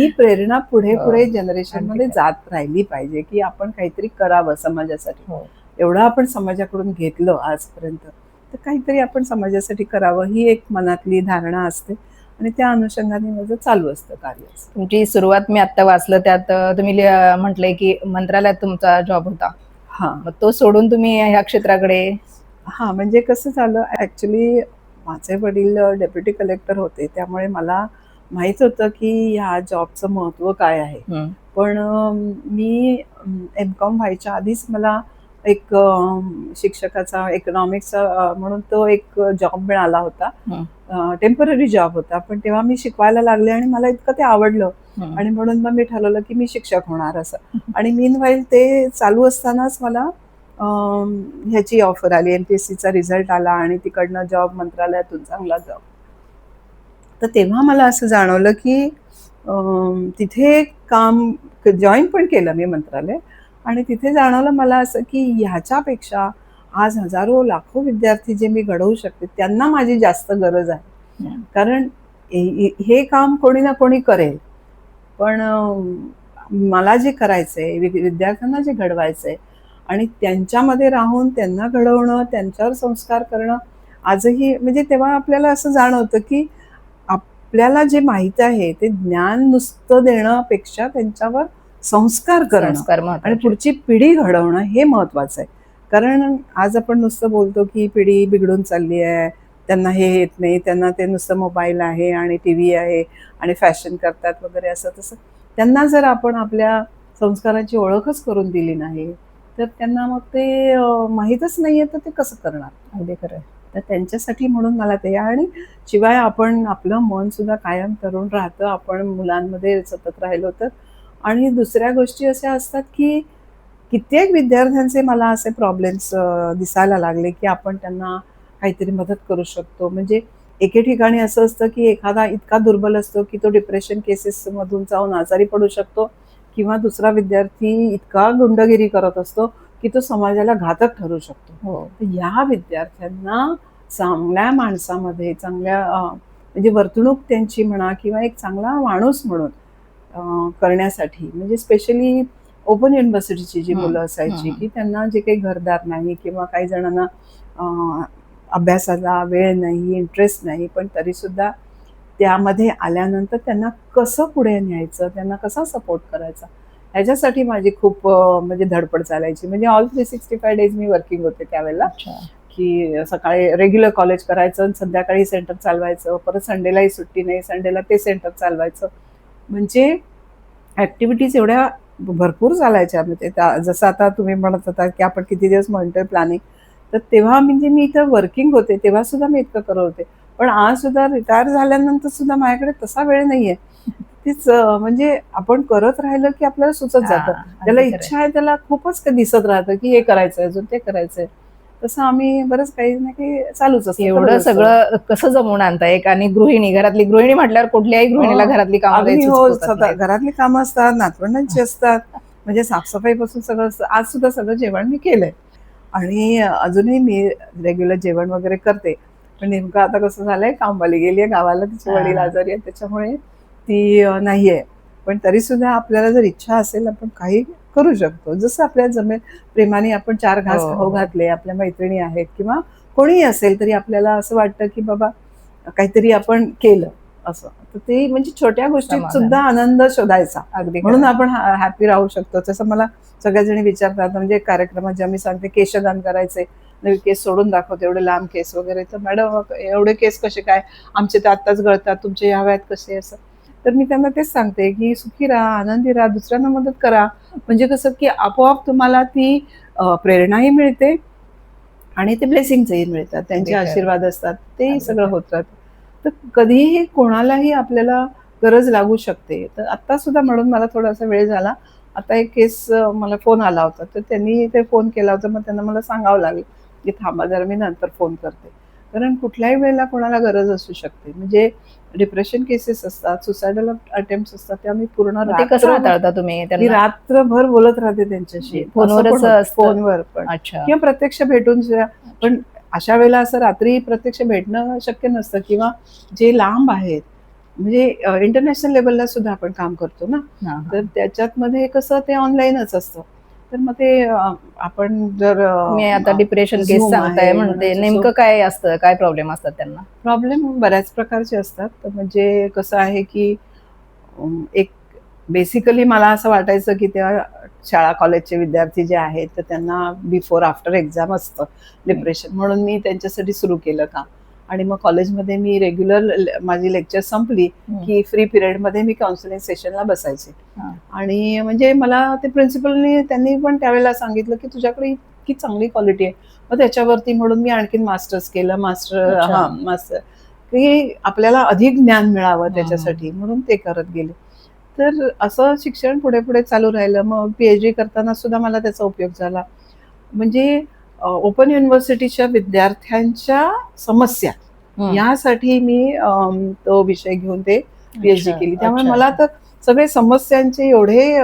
ही प्रेरणा पुढे. पुढे जनरेशनमध्ये जात राहिली पाहिजे की आपण काहीतरी करावं समाजासाठी. हो. एवढं आपण समाजाकडून घेतलं आजपर्यंत तर काहीतरी आपण समाजासाठी करावं ही एक मनातली धारणा असते आणि त्या अनुषंगाने माझं चालू असतं कार्य तुमची सुरुवात मी आता वाचलं त्यात तुम्ही म्हटलंय की मंत्रालयात तुमचा जॉब होता. हा. मग तो सोडून तुम्ही ह्या क्षेत्राकडे? हा म्हणजे कसं झालं ऍक्च्युली माझे वडील डेप्युटी कलेक्टर होते त्यामुळे मला माहीत होतं की ह्या जॉबचं महत्त्व काय आहे. पण मी एम कॉम व्हायच्या आधीच मला एक शिक्षकाचा इकॉनॉमिक्सचा म्हणून तो एक जॉब मिळाला होता. टेंपररी जॉब होता. पण तेव्हा मी शिकवायला लागले आणि मला इतकं ते आवडलं. आणि म्हणून मग मी ठरवलं की मी शिक्षक होणार असं. आणि मीन व्हाईल ते चालू असतानाच मला ह्याची ऑफर आली. एम पी एस सीचा रिझल्ट आला आणि तिकडनं जॉब मंत्रालयातून चांगला जॉब तर तेव्हा मला असं जाणवलं की तिथे काम जॉईन पण केलं मी मंत्रालय आणि तिथे जाणवलं मला असं की ह्याच्यापेक्षा आज हजारो लाखो विद्यार्थी जे मी घडवू शकते त्यांना माझी जास्त गरज आहे. कारण हे काम कोणी ना कोणी करेल पण मला जे करायचंय वि- विद्यार्थ्यांना जे घडवायचंय आणि त्यांच्यामध्ये राहून त्यांना घडवणं त्यांच्यावर संस्कार करणं आजही म्हणजे तेव्हा आपल्याला असं जाणवतं की आपल्याला जे माहीत आहे ते ज्ञान नुसतं देण्यापेक्षा त्यांच्यावर संस्कार करणं आणि. पुढची पिढी घडवणं हे महत्वाचं आहे कारण आज आपण नुसतं बोलतो की पिढी बिघडून चालली आहे त्यांना हे येत नाही त्यांना ते नुसतं मोबाईल आहे आणि टी व्ही आहे आणि फॅशन करतात वगैरे असं तसं त्यांना जर आपण आपल्या संस्काराची ओळखच करून दिली नाही तर त्यांना मग ते माहीतच नाहीये तर ते कसं करणार अगदी खरं आहे. तर त्यांच्यासाठी म्हणून मला ते आणि शिवाय आपण आपलं मनसुद्धा कायम तरुण राहतं. आपण मुलांमध्ये सतत राहिलो तर. आणि दुसऱ्या गोष्टी अशा असतात की कित्येक विद्यार्थ्यांचे मला असे प्रॉब्लेम्स दिसायला लागले की आपण त्यांना काहीतरी मदत करू शकतो. म्हणजे एके ठिकाणी असं असतं की एखादा इतका दुर्बल असतो की तो डिप्रेशन केसेसमधून जाऊन आजारी पडू शकतो. किंवा दुसरा विद्यार्थी इतका गुंडगिरी करत असतो की तो समाजाला घातक ठरू शकतो. हो. तर या विद्यार्थ्यांना चांगल्या माणसामध्ये चांगल्या म्हणजे वर्तणूक त्यांची म्हणा किंवा एक चांगला माणूस म्हणून करण्यासाठी म्हणजे स्पेशली ओपन युनिव्हर्सिटीची जी मुलं असायची. की त्यांना जे काही घरदार नाही किंवा काही जणांना अभ्यासाला वेळ नाही इंटरेस्ट नाही पण तरीसुद्धा त्यामध्ये आल्यानंतर त्यांना कसं पुढे न्यायचं त्यांना कसा सपोर्ट करायचा? ह्याच्यासाठी माझी खूप म्हणजे धडपड चालायची. म्हणजे all three sixty five days मी वर्किंग होते त्यावेळेला. की सकाळी रेग्युलर कॉलेज करायचं आणि संध्याकाळी सेंटर चालवायचं. परत संडेलाही सुट्टी नाही. संडेला ते सेंटर चालवायचं. म्हणजे ॲक्टिव्हिटीज एवढ्या भरपूर चालायच्या म्हणजे जसं आता तुम्ही म्हणत होता की आपण किती दिवस म्हणतोय प्लॅनिंग तर तेव्हा म्हणजे मी इथं वर्किंग होते. तेव्हा सुद्धा मी इतकं करत होते. पण आज सुद्धा रिटायर झाल्यानंतर सुद्धा माझ्याकडे तसा वेळ नाहीये. तीच म्हणजे आपण करत राहिलं की आपल्याला सुचत जातं ज्याला. इच्छा आहे त्याला खूपच दिसत राहतं की हे करायचंय अजून ते करायचंय तसं आम्ही बरंच काही ना काही चालूच असतं एवढं. सगळं कसं जमवून आणता एक आणि गृहिणी घरातली गृहिणी म्हटल्यावर कुठल्याही गृहिणीला हो. घरातली कामं हो नाहीत. घरातली कामं असतात नातवंडांची असतात म्हणजे साफसफाईपासून सगळं असतं. आज सुद्धा सगळं जेवण मी केलंय आणि अजूनही मी रेग्युलर जेवण वगैरे करते पण नेमकं आता कसं झालंय कामवाली गेली आहे गावाला तिचे. वडील आजारी आहेत त्याच्यामुळे ती अं, नाहीये. पण तरी सुद्धा आपल्याला जर इच्छा असेल आपण काही करू शकतो. जसं आपल्या जमेल प्रेमाने आपण चार घास हो, खाऊ हो. घातले आपल्या मैत्रिणी आहेत किंवा कोणीही असेल तरी आपल्याला असं वाटतं की बाबा काहीतरी आपण केलं असं. तर ते म्हणजे छोट्या गोष्टीत. सुद्धा आनंद शोधायचा. अगदी म्हणून. आपण हॅपी राहू शकतो. तसं मला सगळ्या जणी विचारतात म्हणजे कार्यक्रमात जेव्हा मी सांगते केशदान करायचे. नवी केस सोडून दाखवते एवढे लांब केस वगैरे. तर मॅडम एवढे केस कसे काय? आमचे तर आत्ताच गळतात तुमचे ह्या वयात कसे? असं. तर मी त्यांना तेच सांगते की सुखी राहा आनंदी राहा दुसऱ्यांना मदत करा. म्हणजे कसं की आपोआप तुम्हाला ती प्रेरणाही मिळते आणि ते ब्लेसिंगचंही मिळतात. त्यांचे. आशीर्वाद असतात. अगदी सगळं. होत राहतं. तर कधीही कोणालाही आपल्याला गरज लागू शकते. तर आता सुद्धा म्हणून मला थोडासा वेळ झाला. आता एक केस मला फोन आला होता. तर त्यांनी ते फोन केला होता. मग त्यांना मला सांगावं लागलं की थांबा जरा मी नंतर फोन करते. कारण कुठल्याही वेळेला कोणाला गरज असू शकते म्हणजे डिप्रेशन केसेस असतात सुसायडल अटेम्प्ट असतात त्या मी पूर्ण ते कसं हाताळता तुम्ही रात्रभर बोलत राहते त्यांच्याशी होतं. असतं. फोनवर पण अच्छा किंवा प्रत्यक्ष भेटून पण अशा वेळेला असं रात्री प्रत्यक्ष भेटणं शक्य नसतं किंवा जे लांब आहेत म्हणजे इंटरनॅशनल लेवलला सुद्धा आपण काम करतो ना. तर त्याच्यात मध्ये कसं ते ऑनलाईनच असतं तर मग ते आपण जर मी आता डिप्रेशन केस सांगताय म्हणते. नेमकं काय असतं? काय प्रॉब्लेम असतात त्यांना? प्रॉब्लेम बऱ्याच प्रकारचे असतात. तर म्हणजे कसं आहे की एक बेसिकली मला असं वाटायचं की त्या शाळा कॉलेजचे विद्यार्थी जे आहेत तर त्यांना बिफोर आफ्टर एक्झाम असतं. डिप्रेशन म्हणून मी त्यांच्यासाठी सुरू केलं काम. आणि मग कॉलेजमध्ये मी रेग्युलर माझी लेक्चर संपली की फ्री पिरियडमध्ये मी काउन्सिलिंग सेशनला बसायचे. आणि म्हणजे मला ते प्रिन्सिपलनी त्यांनी पण त्यावेळेला सांगितलं की तुझ्याकडे इतकी चांगली क्वालिटी आहे. मग त्याच्यावरती म्हणून मी आणखीन मास्टर्स केलं मास्टर. हा मास्टर की आपल्याला अधिक ज्ञान मिळावं. त्याच्यासाठी म्हणून ते करत गेले. तर असं शिक्षण पुढे पुढे चालू राहिलं. मग पी एच डी करताना सुद्धा मला त्याचा उपयोग झाला. म्हणजे ओपन युनिव्हर्सिटीच्या विद्यार्थ्यांच्या समस्या. यासाठी मी तो विषय घेऊन ते पीएचडी केली. त्यामुळे मला. तर सगळे समस्यांचे एवढे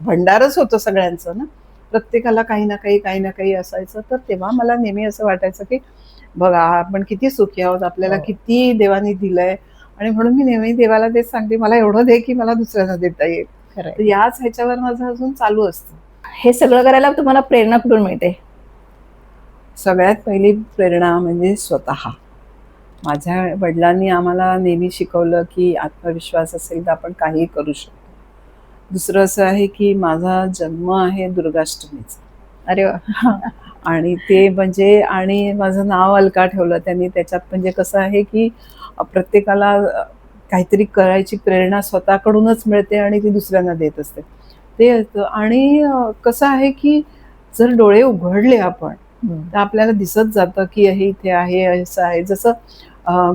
भंडारच होतं सगळ्यांचं ना. प्रत्येकाला काही ना काही काही ना काही असायचं. तर तेव्हा मला नेहमी असं वाटायचं की बघा आपण किती सुखी आहोत. आपल्याला हो. किती देवानी दिलंय. आणि म्हणून मी नेहमी देवाला तेच सांगते मला एवढं दे की मला दुसऱ्यांना देता येईल. याच ह्याच्यावर माझं अजून चालू असतं. हे सगळं करायला तुम्हाला प्रेरणा कुठून मिळते. सगळ्यात पहिली प्रेरणा म्हणजे स्वतः. माझ्या वडिलांनी आम्हाला नेहमी शिकवलं की आत्मविश्वास असेल तर आपण काहीही करू शकतो. दुसरं असं आहे की माझा जन्म आहे दुर्गाष्टमीचा. अरे आणि ते म्हणजे आणि माझं नाव अलका ठेवलं त्यांनी. त्याच्यात म्हणजे कसं आहे की प्रत्येकाला काहीतरी करायची प्रेरणा स्वतःकडूनच मिळते आणि ती दुसऱ्यांना देत असते. ते असतं. आणि कसं आहे की जर डोळे उघडले आपण. तर आपल्याला दिसत जातं की हे इथे आहे असं आहे. जसं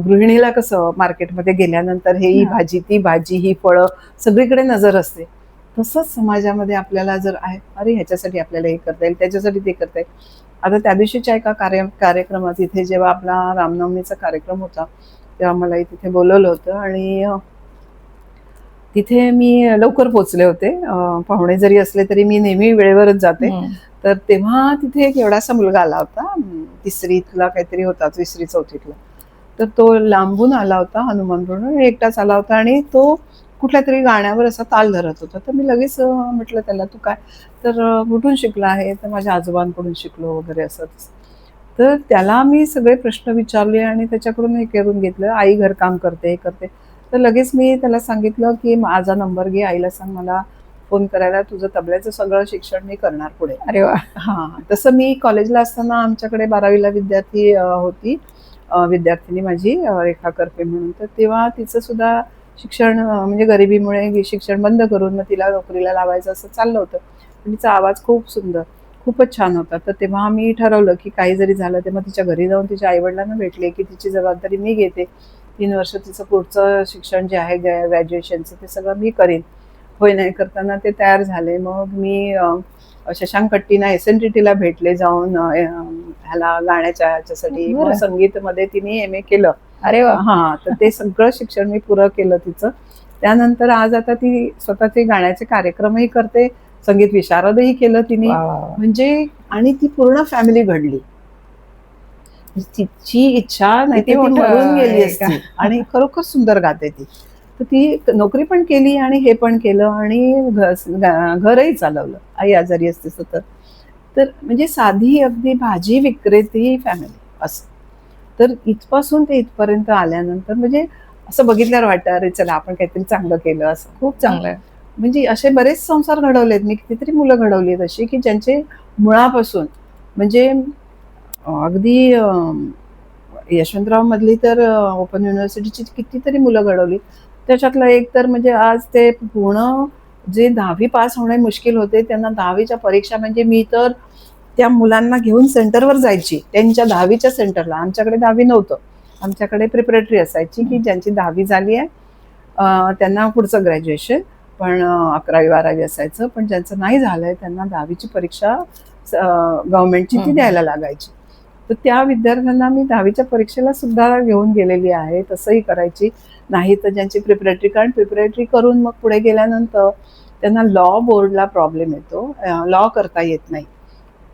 गृहिणीला कसं मार्केटमध्ये गेल्यानंतर हे ही. भाजी ती भाजी ही फळं सगळीकडे नजर असते. तसंच समाजामध्ये आपल्याला जर आहे अरे ह्याच्यासाठी आपल्याला हे करता येईल त्याच्यासाठी ते करता येईल. आता त्या दिवशीच्या एका कार्य कार्यक्रमात इथे जेव्हा आपला रामनवमीचा कार्यक्रम होता तेव्हा मला तिथे बोलवलं होतं आणि तिथे मी लवकर पोचले होते. पाहुणे जरी असले तरी मी नेहमी वेळेवरच जाते. तर तेव्हा तिथे एक एवढासा मुलगा आला होता. तिसरीतला काहीतरी होता तिसरी चौथीतला. तर तो लांबून आला होता हनुमान रोड एकटाच आला होता आणि तो कुठल्या तरी गाण्यावर असा ताल धरत होता. तर मी लगेच म्हटलं त्याला तू काय? तर कुठून शिकला आहे? तर माझ्या आजोबांकडून शिकलो वगैरे असं तर त्याला मी सगळे प्रश्न विचारले आणि त्याच्याकडून हे करून घेतलं. आई घरकाम करते हे करते. तर लगेच मी त्याला सांगितलं की माझा नंबर घे आईला सांग मला फोन करायला तुझं तबल्याचं सगळं शिक्षण मी करणार पुढे. अरे वा. हां तसं मी कॉलेजला असताना आमच्याकडे बारावीला विद्यार्थी होती. विद्यार्थिनी माझी रेखा करपे म्हणून. तर तेव्हा तिचं सुद्धा शिक्षण म्हणजे गरिबीमुळे हे शिक्षण बंद करून मग तिला नोकरीला लावायचं असं चाललं होतं. पण तिचा आवाज खूप सुंदर खूपच छान होता. तर तेव्हा मी ठरवलं की काही जरी झालं ते मग तिच्या घरी जाऊन तिच्या आईवडिलांना भेटले की तिची जबाबदारी मी घेते. तीन वर्ष तिचं पुढचं शिक्षण जे आहे ग्रॅज्युएशनचं ते सगळं मी करीन. होय नाही करताना ते तयार झाले. मग मी शशांक कट्टीना एस एन टी टीला भेटले जाऊन ह्याला गाण्याच्या ह्याच्यासाठी मग बरं. संगीतमध्ये तिने एम ए केलं. अरे वा. हा तर ते सगळं शिक्षण मी पुरं केलं तिचं. त्यानंतर आज आता ती स्वतःचे गाण्याचे कार्यक्रमही करते संगीत विशारदही केलं तिने. म्हणजे आणि ती पूर्ण फॅमिली घडली. तिची इच्छा नाही ती गेली असती. आणि खरोखर सुंदर गाते ती. तर ती नोकरी पण केली आणि हे पण केलं आणि घरही चालवलं. आई आजारी असते सतत तर. म्हणजे साधी अगदी भाजी विक्रेती फॅमिली असं. तर इथपासून ते इथपर्यंत आल्यानंतर म्हणजे असं बघितल्यावर वाटतं अरे चला आपण काहीतरी चांगलं केलं असं. खूप चांगलं आहे. म्हणजे असे बरेच संसार घडवलेत मी कितीतरी मुलं घडवली आहेत अशी की ज्यांचे मुळापासून म्हणजे अगदी यशवंतराव मधली तर ओपन युनिव्हर्सिटीची कितीतरी मुलं घडवली. त्याच्यातलं एक तर म्हणजे आज ते पूर्ण जे दहावी पास होणे मुश्किल होते त्यांना दहावीच्या परीक्षा म्हणजे मी तर त्या मुलांना घेऊन सेंटरवर जायची त्यांच्या दहावीच्या सेंटरला. आमच्याकडे दहावी नव्हतं. आमच्याकडे प्रिपरेटरी असायची की ज्यांची दहावी झाली आहे त्यांना पुढचं ग्रॅज्युएशन पण अकरावी बारावी असायचं. पण ज्यांचं नाही झालंय त्यांना दहावीची परीक्षा गव्हर्नमेंटची ती. द्यायला लागायची. तर त्या विद्यार्थ्यांना मी दहावीच्या परीक्षेला सुद्धा घेऊन गेलेली आहे तसंही करायची. नाही तर ज्यांची प्रिपरेटरी कारण प्रिपरेटरी करून मग पुढे गेल्यानंतर त्यांना लॉ बोर्डला प्रॉब्लेम येतो. लॉ करता येत नाही.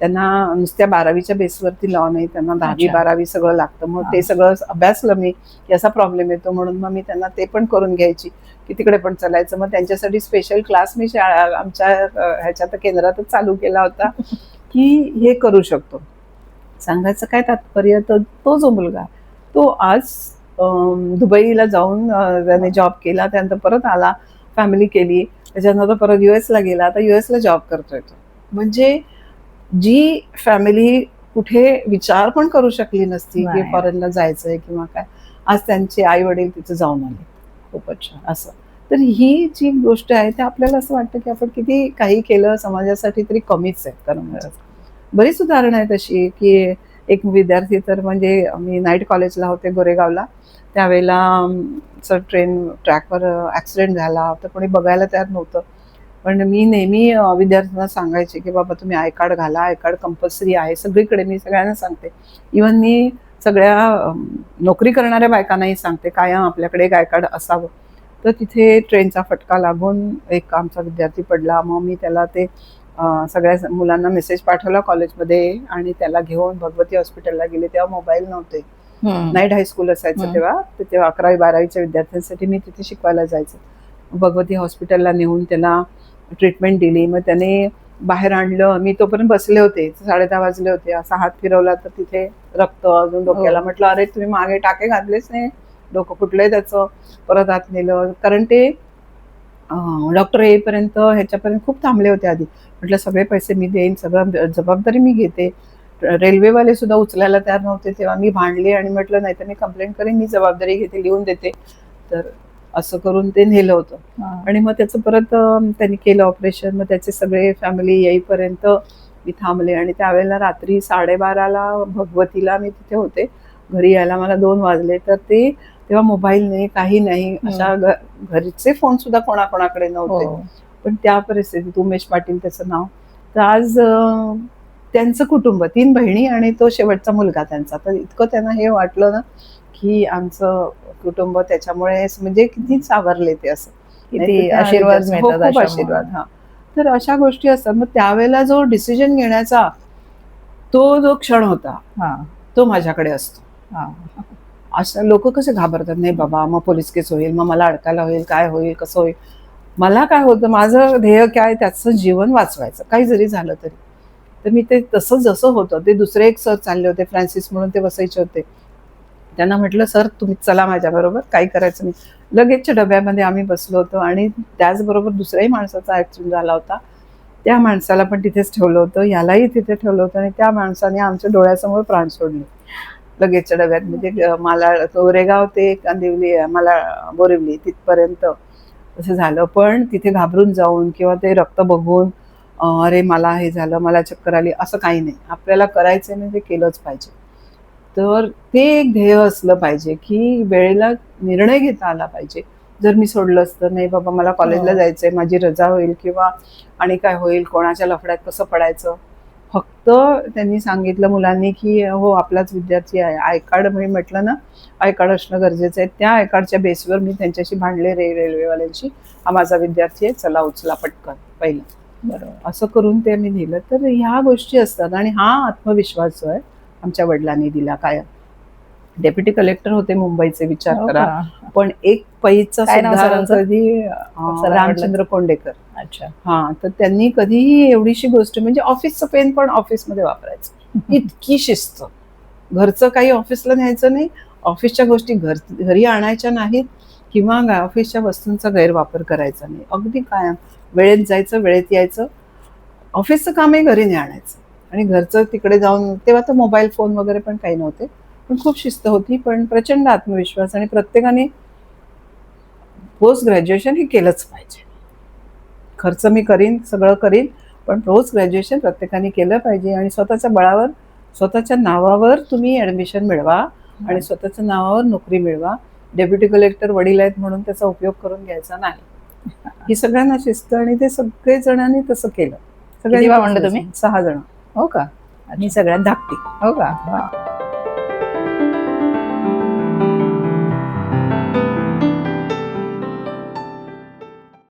त्यांना नुसत्या बारावीच्या बेसवरती लॉ नाही त्यांना दहावी. बारावी सगळं लागतं. मग. ते सगळं अभ्यासलं मी की असा प्रॉब्लेम येतो. म्हणून मग मी त्यांना ते पण करून घ्यायची की तिकडे पण चालायचं. मग त्यांच्यासाठी स्पेशल क्लास मी शाळा आमच्या ह्याच्यात केंद्रातच चालू केला होता की हे करू शकतो. सांगायचं काय तात्पर्य? तर तो जो मुलगा तो आज दुबईला जाऊन त्याने जॉब केला त्यानंतर परत आला फॅमिली केली त्याच्यानंतर परत युएसला गेला आता युएसला जॉब करतोय तो. म्हणजे जी फॅमिली कुठे विचार पण करू शकली नसती की. फॉरेनला जायचंय किंवा काय आज त्यांचे आई वडील तिथे जाऊन आले. खूपच छान असं. तर ही जी गोष्ट आहे ते आपल्याला असं वाटतं की आपण किती काही केलं समाजासाठी तरी कमीच आहे म्हणजे. बरीच उदाहरणं आहेत अशी की एक विद्यार्थी तर म्हणजे मी नाईट कॉलेजला होते गोरेगावला. त्यावेळेला ट्रेन ट्रॅकवर ॲक्सिडेंट झाला तर कोणी बघायला तयार नव्हतं. पण मी नेहमी विद्यार्थ्यांना सांगायचे की बाबा तुम्ही आय कार्ड घाला आय कार्ड कंपल्सरी आहे सगळीकडे मी सगळ्यांना सांगते. इवन मी सगळ्या नोकरी करणाऱ्या बायकांनाही सांगते कायम आपल्याकडे एक आय कार्ड असावं. तर तिथे ट्रेनचा फटका लागून एक आमचा विद्यार्थी पडला. मग मी त्याला ते सगळ्या मुलांना मेसेज पाठवला कॉलेजमध्ये आणि त्याला घेऊन भगवती हॉस्पिटलला गेले तेव्हा मोबाईल नव्हते. नाईट हायस्कूल असायचं. तेव्हा तर तेव्हा अकरावी बारावीच्या विद्यार्थ्यांसाठी मी तिथे शिकवायला जायचं. भगवती हॉस्पिटलला नेऊन त्याला ट्रीटमेंट दिली. मग त्याने बाहेर आणलं. मी तोपर्यंत बसले होते. साडे दहा वाजले होते. असा हात फिरवला तर तिथे रक्त अजून डोक्याला हो. म्हटलं अरे तुम्ही मागे टाके घातलेच नाही. डोकं फुटलंय त्याचं? परत आत नेलं. कारण ते डॉक्टर येईपर्यंत ह्याच्यापर्यंत खूप थांबले होते आधी. म्हटलं सगळे पैसे मी देईन सगळं जबाबदारी मी घेते. रेल्वेवाले सुद्धा उचलायला तयार नव्हते तेव्हा मी भांडले आणि म्हटलं नाही तर मी कंप्लेंट करेन मी जबाबदारी घेते लिहून देते. तर असं करून ते नेलं होतं. आणि मग त्याचं परत त्यांनी केलं ऑपरेशन मग त्याचे सगळे फॅमिली येईपर्यंत मी थांबले आणि त्यावेळेला रात्री साडेबाराला भगवतीला मी तिथे होते. घरी यायला मला दोन वाजले. तर ते तेव्हा मोबाईल नाही काही नाही अशा घरचे फोन सुद्धा कोणाकोणाकडे नव्हते हो. पण त्या परिस्थितीत उमेश पाटील त्याचं नाव तर आज त्यांचं कुटुंब तीन बहिणी आणि तो शेवटचा मुलगा त्यांचा तर इतकं त्यांना हे वाटलं ना की आमचं कुटुंब त्याच्यामुळे म्हणजे किती सावरले ते असं किती आशीर्वाद मिळतात हो, अशामुळे. आशीर्वाद हा तर अशा गोष्टी असतात मग त्यावेळेला जो डिसिजन घेण्याचा तो जो क्षण होता हा. तो माझ्याकडे असतो. असं लोक कसे घाबरतात नाही बाबा मग पोलीस केस होईल मग मला अडकायला होईल काय होईल कसं होईल? मला काय होतं माझं ध्येय काय त्याचं जीवन वाचवायचं काही जरी झालं तरी. तर मी ते तसं जसं होतं ते दुसरे एक सर चालले होते फ्रान्सिस म्हणून ते बसायचे होते. त्यांना म्हटलं सर तुम्ही चला माझ्याबरोबर काही करायचं नाही. लगेचच्या डब्यामध्ये आम्ही बसलो होतो आणि त्याचबरोबर दुसऱ्याही माणसाचा ॲक्सिडेंट झाला होता. त्या माणसाला पण तिथेच ठेवलं होतं यालाही तिथे ठेवलं होतं आणि त्या माणसाने आमच्या डोळ्यासमोर प्राण सोडले. लगेचच्या डब्यात. म्हणजे मला गोरेगाव ते कांदिवली मला बोरिवली तिथपर्यंत असं झालं. पण तिथे घाबरून जाऊन किंवा ते रक्त बघून अरे मला हे झालं मला चक्कर आली असं काही नाही. आपल्याला करायचं नाही ते केलंच पाहिजे. तर ते एक ध्येय असलं पाहिजे की वेळेला निर्णय घेता आला पाहिजे. जर मी सोडलं असतं नाही बाबा मला कॉलेजला हो. जायचंय माझी रजा होईल किंवा आणि काय होईल कोणाच्या लफड्यात कसं पडायचं? फक्त त्यांनी सांगितलं मुलांनी की हो आपलाच विद्यार्थी आहे. आय कार्ड मी म्हटलं ना आय कार्ड असणं गरजेचं आहे. त्या आय कार्डच्या बेसवर मी त्यांच्याशी भांडले रे रेल्वेवाल्यांशी. हा माझा विद्यार्थी आहे चला उचला पटकन पहिलं. बरोबर. असं करून ते मी दिलं. तर ह्या गोष्टी असतात आणि हा आत्मविश्वास जो आहे आमच्या वडिलांनी दिला कायम. डेप्युटी कलेक्टर होते मुंबईचे विचार हो करा? पण एक पैचा काय? कधी? रामचंद्र कोंडेकर. अच्छा. हा तर त्यांनी कधीही एवढीशी गोष्ट म्हणजे ऑफिसचं पेन पण ऑफिसमध्ये वापरायचं. इतकी शिस्त. घरचं काही ऑफिसला न्यायचं नाही. ऑफिसच्या गोष्टी घर घरी आणायच्या नाहीत किंवा ऑफिसच्या वस्तूंचा गैरवापर करायचा नाही. अगदी कायम वेळेत जायचं वेळेत यायचं. ऑफिसचं कामही घरी नाही आणायचं. आणि घरचं तिकडे जाऊन तेव्हा तर मोबाईल फोन वगैरे पण काही नव्हते. पण खूप शिस्त होती पण प्रचंड आत्मविश्वास आणि प्रत्येकाने पोस्ट ग्रॅज्युएशन हे केलंच पाहिजे. खर्च मी करीन सगळं करीन पण पोस्ट ग्रॅज्युएशन प्रत्येकाने केलं पाहिजे आणि स्वतःच्या बळावर स्वतःच्या नावावर तुम्ही ॲडमिशन मिळवा आणि स्वतःच्या नावावर नोकरी मिळवा. डेप्युटी कलेक्टर वडील आहेत म्हणून त्याचा उपयोग करून घ्यायचा नाही. ही सगळ्यांना शिस्त आणि ते सगळे जणांनी तसं केलं. भावंडं तुम्ही? सहा जण. हो का? आणि सगळ्यात धाकटी. हो का.